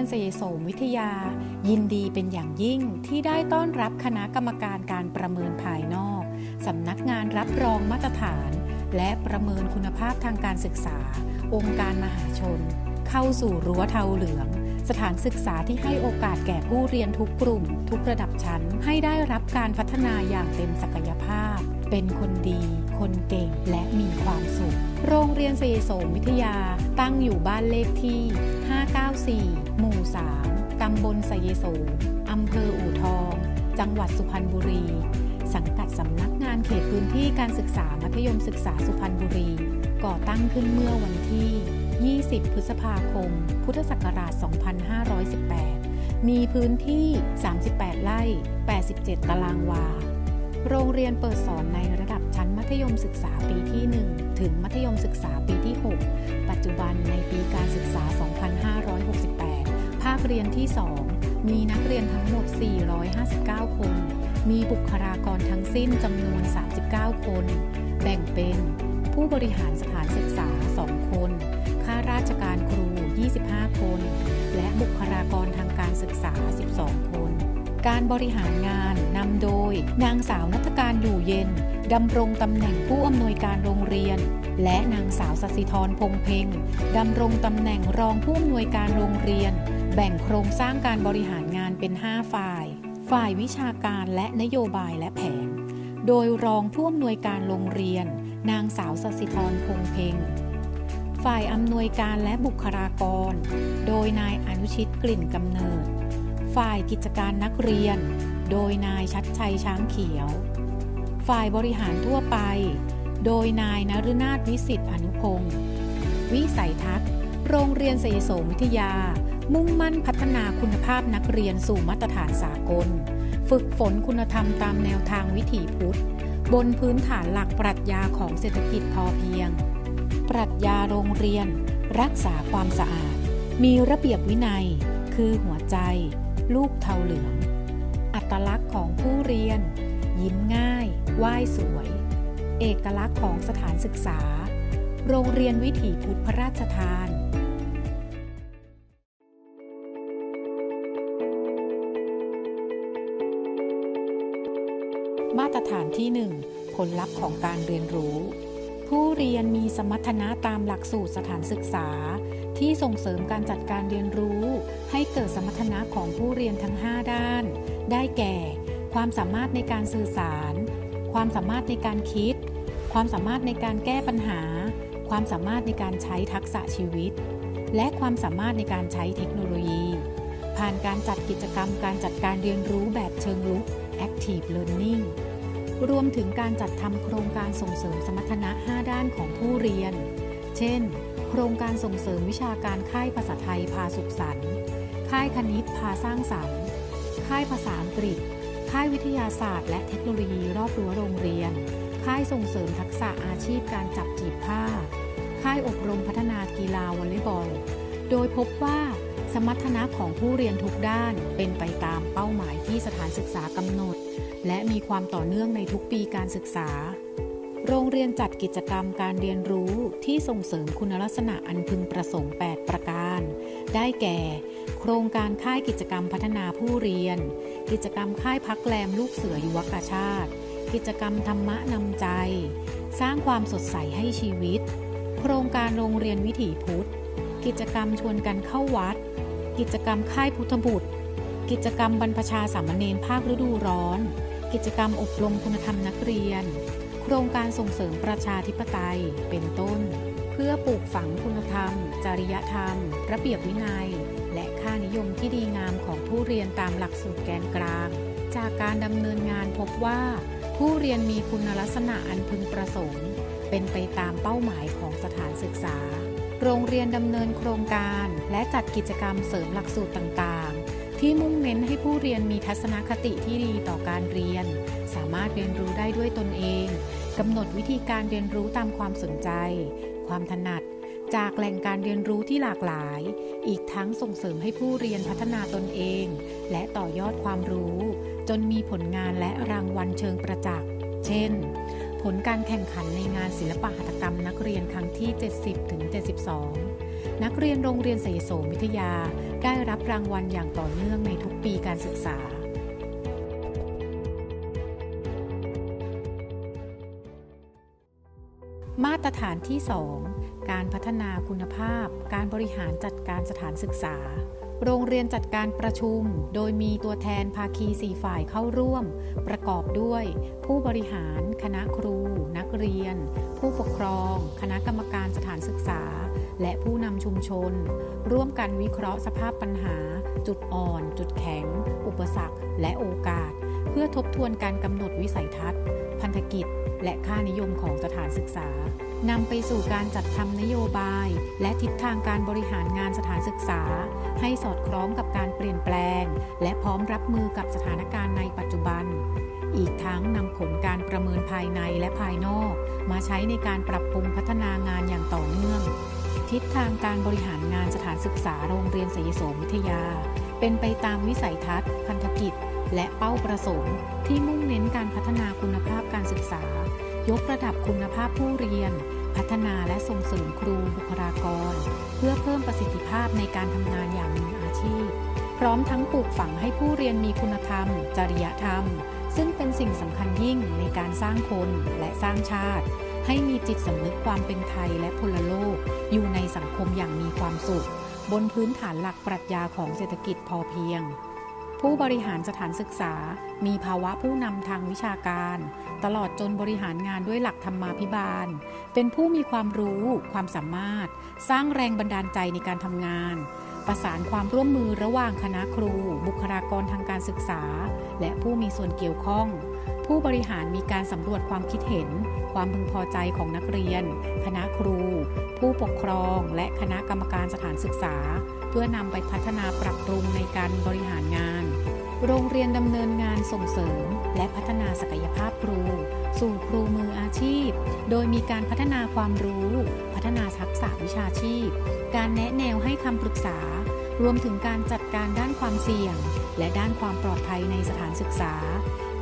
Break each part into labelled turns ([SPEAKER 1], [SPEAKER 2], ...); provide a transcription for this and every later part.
[SPEAKER 1] ยนเสยโสมวิทยา ยินดีเป็นอย่างยิ่งที่ได้ต้อนรับคณะกรรมการการประเมินภายนอกสำนักงานรับรองมาตรฐาน และประเมินคุณภาพทางการศึกษา องค์การมหาชน เข้าสู่รั้วเทาเหลือง สถานศึกษาที่ให้โอกาสแก่ผู้เรียนทุกกลุ่ม ทุกระดับชั้น ให้ได้รับการพัฒนาอย่างเต็มศักยภาพ เป็นคนดี คนเก่งและมีความสุข โรงเรียนเสยโสมวิทยาตั้งอยู่บ้านเลขที่ 594 หมู่ 3 ตำบลไสยโสมอำเภออู่ทอง จังหวัดสุพรรณบุรี สังกัดสำนักงานเขตพื้นที่การศึกษามัธยมศึกษาสุพรรณบุรี ก่อตั้งขึ้นเมื่อวันที่ 20 พฤษภาคม พุทธศักราช 2518 มีพื้นที่ 38 ไร่ 87 ตารางวา โรงเรียนเปิดสอนในระดับชั้นมัธยมศึกษาปีที่ 1 ถึงมัธยมศึกษาปีที่ 6 ปัจจุบันในปีการศึกษา 2568 ภาคเรียนที่ 2 มีนักเรียนทั้งหมด 459 คน มีบุคลากรทั้งสิ้นจำนวน 39 คน แบ่งเป็นผู้บริหารสถานศึกษา 2 คน ราชการครู 25 คน และบุคลากรทางการศึกษา 12 คน การบริหารงานนำโดย นางสาวนัฐการอยู่เย็นดำรงตำแหน่งผู้อำนวยการโรงเรียน และนางสาวสสิธรพงเพ็งดำรงตำแหน่งรองผู้อำนวยการโรงเรียน แบ่งโครงสร้างการบริหารงานเป็น 5 ฝ่าย ฝ่ายวิชาการและนโยบายและแผน โดยรองผู้อำนวยการโรงเรียน นางสาวสสิธรพงเพ็ง ฝ่ายอำนวยการและบุคลากร โดยนายอนุชิตกลิ่นกำเนิด ฝ่ายกิจการนักเรียน โดยนายชัดชัยช้างเขียว ฝ่ายบริหารทั่วไป โดยนายนฤนาถวิสิทธิอนุพงศ์วิสัยทัศน์โรงเรียนเสยโสมวิทยา มุ่งมั่นพัฒนาคุณภาพนักเรียนสู่มาตรฐานสากล ฝึกฝนคุณธรรมตามแนวทางวิถีพุทธ บนพื้นฐานหลักปรัชญาของเศรษฐกิจพอเพียง ปรัชญาโรงเรียน รักษาความสะอาด มีระเบียบวินัย คือหัวใจ ลูกเทาเหลือง อัตลักษณ์ของผู้เรียน ยิ้มง่าย ไหว้สวย เอกลักษณ์ของสถานศึกษา โรงเรียนวิถีพุทธพระราชทานมาตรฐานที่ 1 ผลลัพธ์ของการเรียนรู้ ผู้เรียนมีสมรรถนะตามหลักสูตรสถานศึกษา ที่ส่งเสริมการจัดการเรียนรู้ ให้เกิดสมรรถนะของผู้เรียนทั้ง 5 ด้าน ได้แก่ ความสามารถในการสื่อสาร ความสามารถในการคิด ความสามารถในการแก้ปัญหา ความสามารถในการใช้ทักษะชีวิต และความสามารถในการใช้เทคโนโลยี ผ่านการจัดกิจกรรมการจัดการเรียนรู้แบบเชิงรุก Active Learning รวมถึงการจัดทำโครงการส่งเสริมสมรรถนะ 5 ด้านของผู้เรียน เช่น โครงการส่งเสริมวิชาการค่ายภาษาไทยพาสุขสันต์ค่ายคณิตพาสร้างสรรค์ ค่ายภาษาอังกฤษ ค่ายวิทยาศาสตร์ และเทคโนโลยีรอบรั้วโรงเรียน ค่ายส่งเสริมทักษะอาชีพการจับจีบผ้า ค่ายอบรมพัฒนากีฬาวอลเลย์บอล โดยพบว่าสมรรถนะของผู้เรียนทุกด้านเป็นไปตามเป้าหมายที่สถานศึกษากำหนด และมีความต่อเนื่องในทุกปีการศึกษา โรงเรียนจัดกิจกรรมการเรียนรู้ที่ส่งเสริมคุณลักษณะอันพึงประสงค์ 8 ประการ ได้แก่ โครงการค่ายกิจกรรมพัฒนาผู้เรียน กิจกรรมค่ายพักแรมลูกเสือยุวกาชาติ กิจกรรมธรรมะนำใจ สร้างความสดใสให้ชีวิต โครงการโรงเรียนวิถีพุทธ กิจกรรมชวนกันเข้าวัด กิจกรรมค่ายพุทธบุตรกิจกรรมบรรพชาสามเณรภาคฤดูร้อน กิจกรรมอบรมคุณธรรมนักเรียน โครงการส่งเสริมประชาธิปไตยเป็นต้น เพื่อปลูกฝังคุณธรรม จริยธรรม ระเบียบวินัย และค่านิยมที่ดีงามของผู้เรียนตามหลักสูตรแกนกลาง จากการดำเนินงานพบว่า ผู้เรียนมีคุณลักษณะอันพึงประสงค์ เป็นไปตามเป้าหมายของสถานศึกษา โรงเรียนดำเนินโครงการ และจัดกิจกรรมเสริมหลักสูตรต่างๆ ที่มุ่งเน้นให้ผู้เรียนมีทัศนคติที่ดีต่อการเรียน สามารถเรียนรู้ได้ด้วยตนเองกำหนดวิธีการเรียนรู้ตามความสนใจ ความถนัด จากแหล่งการเรียนรู้ที่หลากหลาย อีกทั้งส่งเสริมให้ผู้เรียนพัฒนาตนเอง และต่อยอดความรู้ จนมีผลงานและรางวัลเชิงประจักษ์ เช่น ผลการแข่งขันในงานศิลปหัตถกรรมนักเรียนครั้งที่ 70ถึง72 นักเรียนโรงเรียนเสยโสมวิทยา ได้รับรางวัลอย่างต่อเนื่องในทุกปีการศึกษามาตรฐานที่ 2 การพัฒนาคุณภาพ การบริหารจัดการสถานศึกษา โรงเรียนจัดการประชุม โดยมีตัวแทนภาคีสี่ฝ่ายเข้าร่วม ประกอบด้วย ผู้บริหาร คณะครู นักเรียน ผู้ปกครอง คณะกรรมการสถานศึกษา และผู้นำชุมชน ร่วมกันวิเคราะห์สภาพปัญหา จุดอ่อน จุดแข็ง อุปสรรค และโอกาส เพื่อทบทวนการกำหนดวิสัยทัศน์ พันธกิจ และค่านิยมของสถานศึกษานำไปสู่การจัดทำนโยบาย และทิศทางการบริหารงานสถานศึกษา ให้สอดคล้องกับการเปลี่ยนแปลง และพร้อมรับมือกับสถานการณ์ในปัจจุบัน อีกทั้งนำผลการประเมินภายในและภายนอก มาใช้ในการปรับปรุงพัฒนางานอย่างต่อเนื่อง ทิศทางการบริหารงานสถานศึกษาโรงเรียนศรีโสมวิทยา เป็นไปตามวิสัยทัศน์ พันธกิจ และเป้าประสงค์ ที่มุ่งเน้นการพัฒนาคุณภาพการศึกษา ยกระดับคุณภาพผู้เรียน พัฒนาและส่งเสริมครูบุคลากร เพื่อเพิ่มประสิทธิภาพในการทำงานอย่างมืออาชีพ พร้อมทั้งปลูกฝังให้ผู้เรียนมีคุณธรรม จริยธรรม ซึ่งเป็นสิ่งสำคัญยิ่งในการสร้างคนและสร้างชาติ ให้มีจิตสำนึกความเป็นไทยและพลโลก อยู่ในสังคมอย่างมีความสุข บนพื้นฐานหลักปรัชญาของเศรษฐกิจพอเพียง ผู้บริหารสถานศึกษา มีภาวะผู้นำทางวิชาการ ตลอดจนบริหารงานด้วยหลักธรรมาภิบาล เป็นผู้มีความรู้ ความสามารถ สร้างแรงบันดาลใจในการทำงานประสานความร่วมมือระหว่างคณะครู บุคลากรทางการศึกษา และผู้มีส่วนเกี่ยวข้อง ผู้บริหารมีการสำรวจความคิดเห็น ความพึงพอใจของนักเรียน คณะครู ผู้ปกครอง และคณะกรรมการสถานศึกษา เพื่อนำไปพัฒนาปรับปรุงในการบริหารงาน โรงเรียนดำเนินงานส่งเสริม และพัฒนาศักยภาพครู สู่ครูมืออาชีพ โดยมีการพัฒนาความรู้ พัฒนาทักษะวิชาชีพ การแนะแนวให้คำปรึกษา รวมถึงการจัดการด้านความเสี่ยง และด้านความปลอดภัยในสถานศึกษา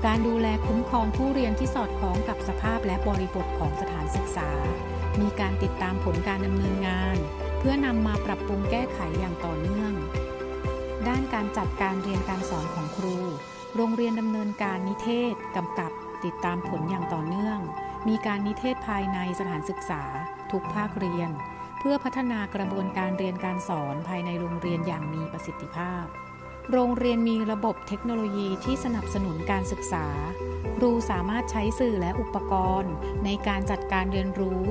[SPEAKER 1] การดูแลคุ้มครองผู้เรียนที่สอดคล้องกับสภาพและบริบทของสถานศึกษา มีการติดตามผลการดำเนินงาน เพื่อนำมาปรับปรุงแก้ไขอย่างต่อเนื่อง ด้านการจัดการเรียนการสอนของครู โรงเรียนดำเนินการนิเทศกำกับ ติดตามผลอย่างต่อเนื่อง มีการนิเทศภายในสถานศึกษา ทุกภาคเรียน เพื่อพัฒนากระบวนการเรียนการสอนภายในโรงเรียนอย่างมีประสิทธิภาพ โรงเรียนมีระบบเทคโนโลยีที่สนับสนุนการศึกษา ครูสามารถใช้สื่อและอุปกรณ์ ในการจัดการเรียนรู้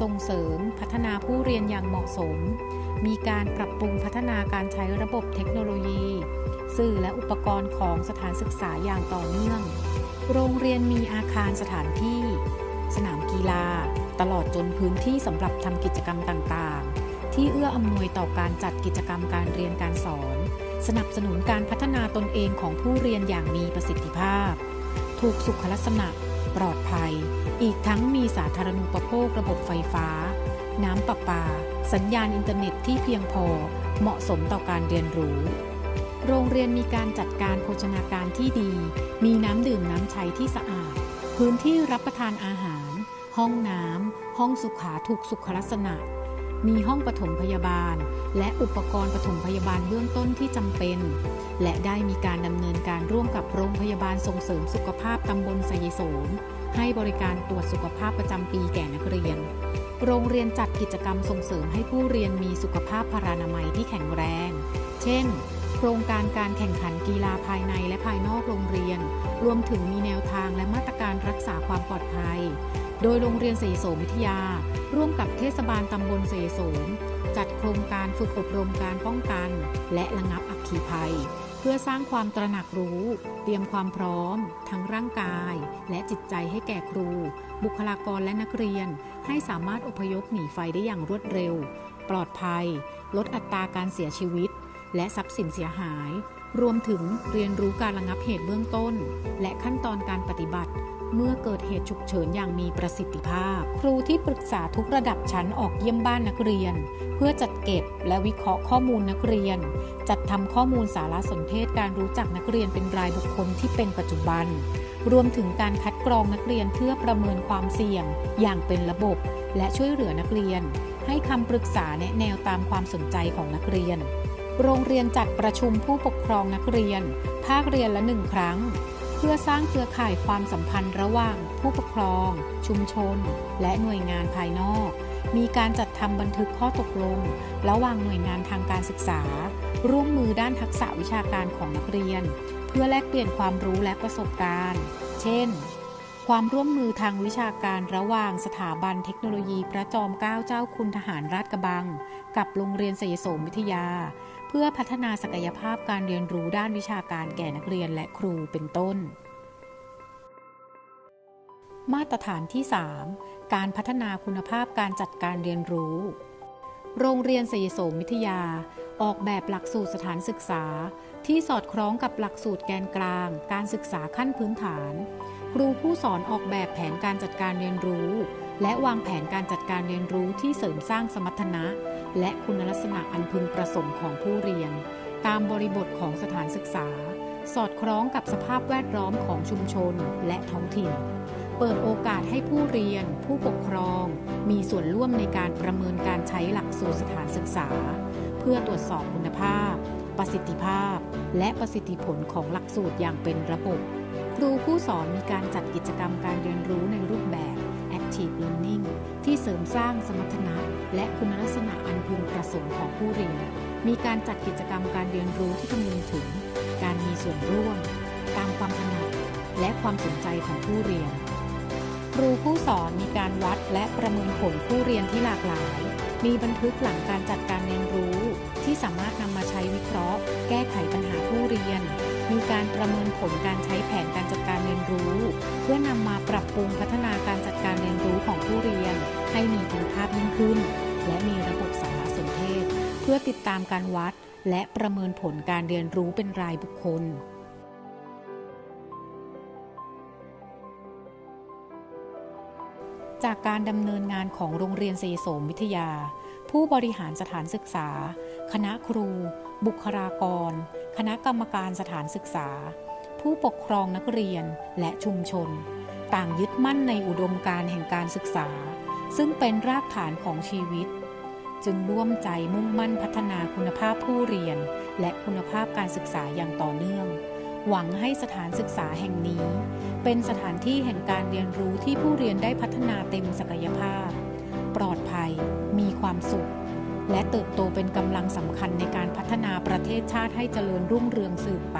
[SPEAKER 1] ส่งเสริม พัฒนาผู้เรียนอย่างเหมาะสม มีการปรับปรุงพัฒนาการใช้ระบบเทคโนโลยี สื่อและอุปกรณ์ของสถานศึกษาอย่างต่อเนื่อง โรงเรียนมีอาคารสถานที่ สนามกีฬา ตลอดจนพื้นที่สำหรับทำกิจกรรมต่างๆ ที่เอื้ออำนวยต่อการจัดกิจกรรมการเรียนการสอน สนับสนุนการพัฒนาตนเองของผู้เรียนอย่างมีประสิทธิภาพ ถูกสุขลักษณะ ปลอดภัย อีกทั้งมีสาธารณูปโภคระบบไฟฟ้า น้ำประปา สัญญาณอินเทอร์เน็ตที่เพียงพอ เหมาะสมต่อการเรียนรู้ โรงเรียนมีการจัดการโภชนาการที่ดี มีน้ำดื่มน้ำใช้ที่สะอาด พื้นที่รับประทานอาหาร ห้องน้ำห้องสุขาถูกสุขลักษณะ มีห้องปฐมพยาบาล และอุปกรณ์ปฐมพยาบาลเบื้องต้นที่จำเป็น และได้มีการดำเนินการร่วมกับโรงพยาบาลส่งเสริมสุขภาพตำบลไซยโสมให้บริการตรวจสุขภาพประจำปีแก่นักเรียน โรงเรียนจัดกิจกรรมส่งเสริมให้ผู้เรียนมีสุขภาพพารานามัยที่แข็งแรง เช่น โครงการการแข่งขันกีฬาภายในและภายนอกโรงเรียน รวมถึงมีแนวทางและมาตรการรักษาความปลอดภัย โดยโรงเรียนเสโสมวิทยา ร่วมกับเทศบาลตำบลเสโสม จัดโครงการฝึกอบรมการป้องกัน และระงับอัคคีภัย เพื่อสร้างความตระหนักรู้ เตรียมความพร้อม ทั้งร่างกาย และจิตใจให้แก่ครู บุคลากรและนักเรียน ให้สามารถอพยพหนีไฟได้อย่างรวดเร็ว ปลอดภัย ลดอัตราการเสียชีวิต และทรัพย์สินเสียหาย รวมถึงเรียนรู้การระงับเหตุเบื้องต้น และขั้นตอนการปฏิบัติ เมื่อเกิดเหตุฉุกเฉินอย่างมีประสิทธิภาพ ครูที่ปรึกษาทุกระดับชั้นออกเยี่ยมบ้านนักเรียน เพื่อจัดเก็บและวิเคราะห์ข้อมูลนักเรียน จัดทำข้อมูลสารสนเทศการรู้จักนักเรียนเป็นรายบุคคลที่เป็นปัจจุบัน รวมถึงการคัดกรองนักเรียนเพื่อประเมินความเสี่ยง อย่างเป็นระบบ และช่วยเหลือนักเรียน ให้คำปรึกษาแนะแนวตามความสนใจของนักเรียนโรงเรียนจัดประชุมผู้ปกครองนักเรียน ภาคเรียนละหนึ่งครั้ง พื่อสร้างเครือข่ายความสัมพันธ์ระหว่างผู้ปกครอง ชุมชน และหน่วยงานภายนอก มีการจัดทำบันทึกข้อตกลง ระหว่างหน่วยงานทางการศึกษา ร่วมมือด้านทักษะวิชาการของนักเรียน เพื่อแลกเปลี่ยนความรู้และประสบการณ์ เช่น ความร่วมมือทางวิชาการระหว่างสถาบันเทคโนโลยีพระจอมเกล้าเจ้าคุณทหารราชกระบัง กับโรงเรียนเสยสมวิทยา เพื่อพัฒนาศักยภาพการเรียนรู้ด้านวิชาการแก่นักเรียนและครูเป็นต้น มาตรฐานที่ 3 การพัฒนาคุณภาพการจัดการเรียนรู้ โรงเรียนเสยโสมวิทยา ออกแบบหลักสูตรสถานศึกษา ที่สอดคล้องกับหลักสูตรแกนกลาง การศึกษาขั้นพื้นฐาน ครูผู้สอนออกแบบแผนการจัดการเรียนรู้ และวางแผนการจัดการเรียนรู้ที่เสริมสร้างสมรรถนะ และคุณลักษณะอันพึงประสงค์ของผู้เรียน ตามบริบทของสถานศึกษา สอดคล้องกับสภาพแวดล้อมของชุมชนและท้องถิ่น เปิดโอกาสให้ผู้เรียน ผู้ปกครอง มีส่วนร่วมในการประเมินการใช้หลักสูตรสถานศึกษา เพื่อตรวจสอบคุณภาพ ประสิทธิภาพ และประสิทธิผลของหลักสูตรอย่างเป็นระบบครูผู้สอนมีการจัดกิจกรรมการเรียนรู้ในรูปแบบ Active Learning ที่เสริมสร้างสมรรถนะ และคุณลักษณะอันพึงประสงค์ของผู้เรียน มีการจัดกิจกรรมการเรียนรู้ที่คำนึงถึง การมีส่วนร่วม ตามความถนัดและความสนใจของผู้เรียน ครูผู้สอนมีการวัดและประเมินผลผู้เรียนที่หลากหลาย มีบันทึกหลังการจัดการเรียนรู้ ที่สามารถนำมาใช้วิเคราะห์ แก้ไขปัญหาผู้เรียน มีการประเมินผลการใช้แผนการจัดการเรียนรู้ เพื่อนำมาปรับปรุงพัฒนาการจัดการเรียนรู้ของผู้เรียน ให้มีคุณภาพยิ่งขึ้น และมีระบบสารสนเทศ เพื่อติดตามการวัด และประเมินผลการเรียนรู้เป็นรายบุคคลจากการดำเนินงานของโรงเรียนเสยโสมวิทยา ผู้บริหารสถานศึกษา คณะครู บุคลากร คณะกรรมการสถานศึกษา ผู้ปกครองนักเรียนและชุมชน ต่างยึดมั่นในอุดมการแห่งการศึกษา ซึ่งเป็นรากฐานของชีวิต จึงร่วมใจมุ่งมั่นพัฒนาคุณภาพผู้เรียน และคุณภาพการศึกษาอย่างต่อเนื่อง หวังให้สถานศึกษาแห่งนี้ เป็นสถานที่แห่งการเรียนรู้ที่ผู้เรียนได้พัฒนาเต็มศักยภาพ ปลอดภัย มีความสุข และเติบโตเป็นกำลังสำคัญในการพัฒนาประเทศชาติให้เจริญรุ่งเรืองสืบไป